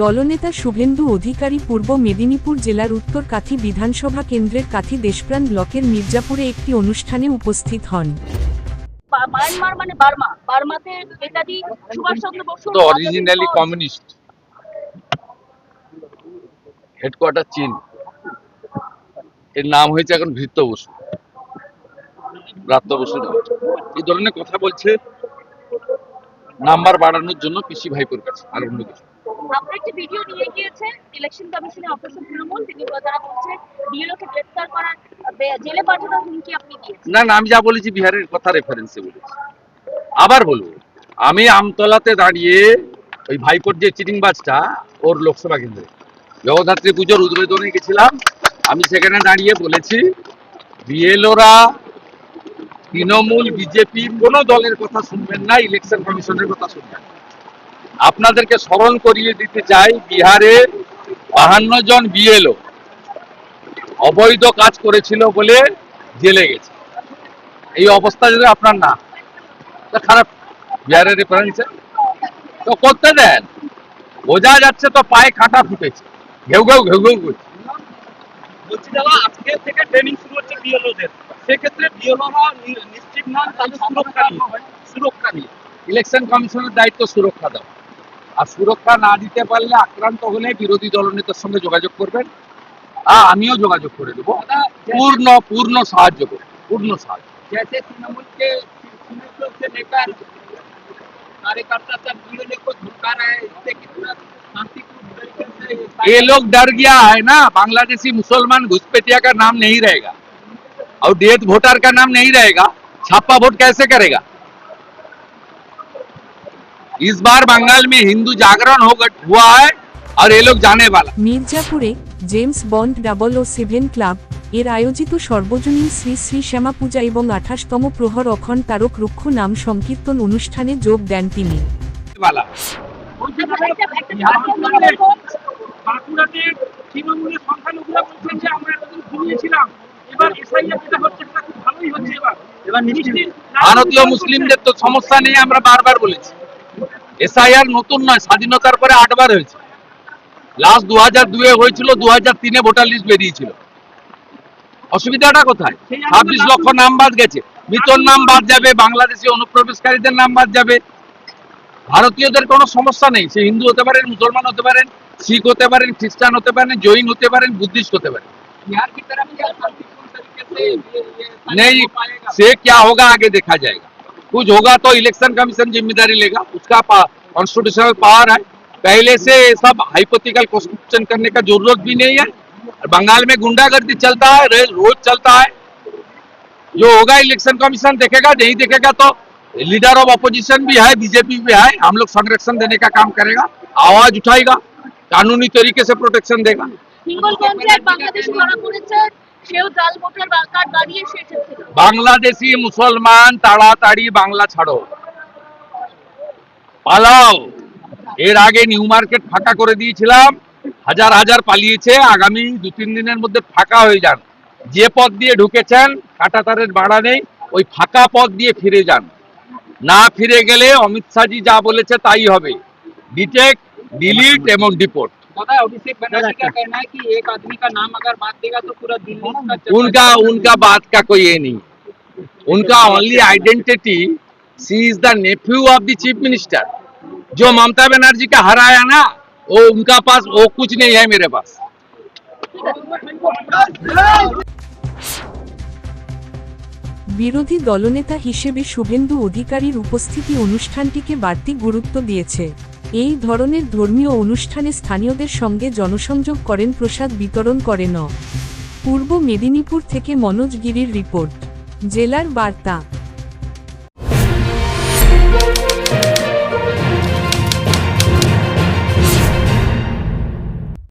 দলনেতা শুভেন্দু অধিকারী পূর্ব মেদিনীপুর জেলার উত্তর কাথি বিধানসভা কেন্দ্রের কাথি দেশপ্রাণ ব্লকের মির্জাপুরে একটি অনুষ্ঠানে উপস্থিত হন। মায়ানমার মানে বার্মা। বার্মাতে নেতাজি সুভাষচন্দ্র বসু তো অরিজিনালি কমিউনিস্ট হেডকোয়ার্টার চীন। এর নাম হয়েছে এখন ভৃত্য বসু। বসু এই ধরনের কথা বলছে নাম্বার বাড়ানোর জন্য পিসি ভাইপোর কাছে আর অন্য কিছু। একটি ভিডিও নিয়ে গিয়েছে। ইলেকশন কমিশনের অপারেশন তৃণমূল, তিনি বিএলওকে গ্রেফতার করার জেলে পাঠানোর হুমকি আপনি দিয়েছেন। না না, আমি যা বলেছি বিহারের কথা রেফারেন্সে বলেছি। আবার বলব, আমি আমতলাতে দাঁড়িয়ে ওই ভাইপোর যে চিটিংবাজটা ওর লোকসভা কেন্দ্রে। জগদ্ধাত্রী পুজোর উদ্বোধনে গেছিলাম, আমি সেখানে দাঁড়িয়ে বলেছি, বিএলওরা তৃণমূল, বিজেপি, কোনো দলের কথা শুনবেন না ইলেকশন কমিশনের কথা শুনবেন আপনাদেরকে স্মরণ করিয়ে দিতে চাই বিহারে বাহান্ন জন বিএলও অবৈধ কাজ করেছিল বলে জেলে গেছে। এই অবস্থা যদি আপনার না খারাপ। বিহারের রেফারেন্সে তো করতে দেন। বোঝা যাচ্ছে তো পায়ে কাঁটা ফুটেছে। ঘেউ ঘেউ ঘেউ ঘেউ করছে। বলছি দাদা আজকে থেকে ট্রেনিং শুরু হচ্ছে বিএলওদের। সেক্ষেত্রে বিএলওরা নিশ্চিত নন তাদের সুরক্ষা নিয়ে। সুরক্ষা নিয়ে। ইলেকশন কমিশনের দায়িত্ব সুরক্ষা দেওয়া। আর সুরক্ষা না দিতে পারলে আক্রান্ত হলে বিরোধী দলনেতার সঙ্গে যোগাযোগ করবেন আর আমিও যোগাযোগ করে দেবো পূর্ণ পূর্ণ সাহায্য করবো পূর্ণ সাহায্য जैसे तृणमूल के तृणमूल से लेकर कार्यकर्ता तक बीएलओ को धमका रहे हैं इससे कितना शांतिपूर्ण तरीके से ये लोग डर गया है ना बांग्लादेशी मुसलमान घुसपैठिया का नाम नहीं रहेगा और डेथ वोटर का नाम नहीं रहेगा छापा वोट कैसे करेगा इस बार बंगाल में हिंदू जागरण हो हुआ है और ये लोग जाने वाला মির্জাপুরে James Bond double O seven club এর আয়োজিত সর্বজনীন শ্রী শ্রী শ্যামা পূজা এবং আঠাশতম প্রহর অখন তারক রুক্ষ নাম সংকীর্তন অনুষ্ঠানে যোগ দেন তিনি वाला একটা- একটা জাতীয় দল বাঁকুড়াতে তৃণমূলের সংখ্যালঘুরা বলছেন যে আমরা এতদিন ঘুমিয়েছিলাম এবার এসআইআর যেটা হচ্ছে সেটা খুব ভালোই হচ্ছে এবার এবার নিশ্চিত ভারতীয় মুসলিমদের তো সমস্যা নেই আমরা বারবার বলেছি এসআইআর নতুন নয় স্বাধীনতার পরে আটবার হয়েছে লাস্ট দু হাজার দুয়ে হয়েছিল দু হাজার তিনে ভোটার লিস্ট বেরিয়েছিল অসুবিধাটা কোথায় ছাব্বিশ লক্ষ নাম বাদ গেছে মৃতর নাম বাদ যাবে বাংলাদেশি অনুপ্রবেশকারীদের নাম বাদ যাবে ভারতীয়দের কোনো সমস্যা নেই সে হিন্দু হতে পারেন মুসলমান হতে পারেন শিখ হতে পারেন খ্রিস্টান হতে পারেন জৈন হতে পারেন বুদ্ধিস্ট হতে পারেন बिहार की तरफ क्या शांतिपूर्ण तरीके से ये ये नहीं हो पाएगा से क्या होगा आगे देखा जाएगा कुछ होगा तो इलेक्शन कमीशन ज़िम्मेदारी लेगा। उसका कॉन्स्टिट्यूशनल पावर है। पहले से सब हाइपोथिकल क्वेश्चन करने का ज़रूरत भी नहीं है। बंगाल में गुंडागर्दी चलता है रोज चलता है। जो होगा इलेक्शन कमीशन देखेगा, नहीं देखेगा तो लीडर ऑफ़ अपोजिशन भी है बीजेपी भी है, हम लोग संरक्षण देने का काम करेगा, आवाज़ उठाएगा, कानूनी तरीके से प्रोटेक्शन देगा। বাংলাদেশি মুসলমান তাড়াতাড়ি বাংলা ছাড়ো। পালাও। এর আগে নিউ মার্কেট ফাঁকা করে দিয়েছিলাম। হাজার হাজার পালিয়েছে। আগামী দু তিন দিনের মধ্যে ফাঁকা হয়ে যান। যে পথ দিয়ে ঢুকেছেন, কাটাতারের বাড়া নেই, ওই ফাঁকা পথ দিয়ে ফিরে যান। না ফিরে গেলে অমিত শাহজি যা বলেছে তাই হবে। ডিটেক্ট ডিলিট এবং ডিপোর্ট दादा अभिषेक बनर्जी का कहना है कि एक आदमी का नाम अगर बात देगा तो पूरा दिल्ली का चक्कर उनका उनका बात का कोई ये नहीं उनका only identity she is the nephew of the chief minister जो ममता बनर्जी का हराया ना वो उनका पास वो कुछ नहीं है मेरे पास বিরোধী দলনেতা হিসেবে শুভেন্দু অধিকারীর উপস্থিতি অনুষ্ঠানটিকে বাড়তি গুরুত্ব দিয়েছে এই ধরনের ধর্মীয় অনুষ্ঠানে স্থানীয়দের সঙ্গে জনসংযোগ করেন প্রসাদ বিতরণ করেন। পূর্ব মেদিনীপুর থেকে মনোজ গিরির রিপোর্ট। জেলার বার্তা।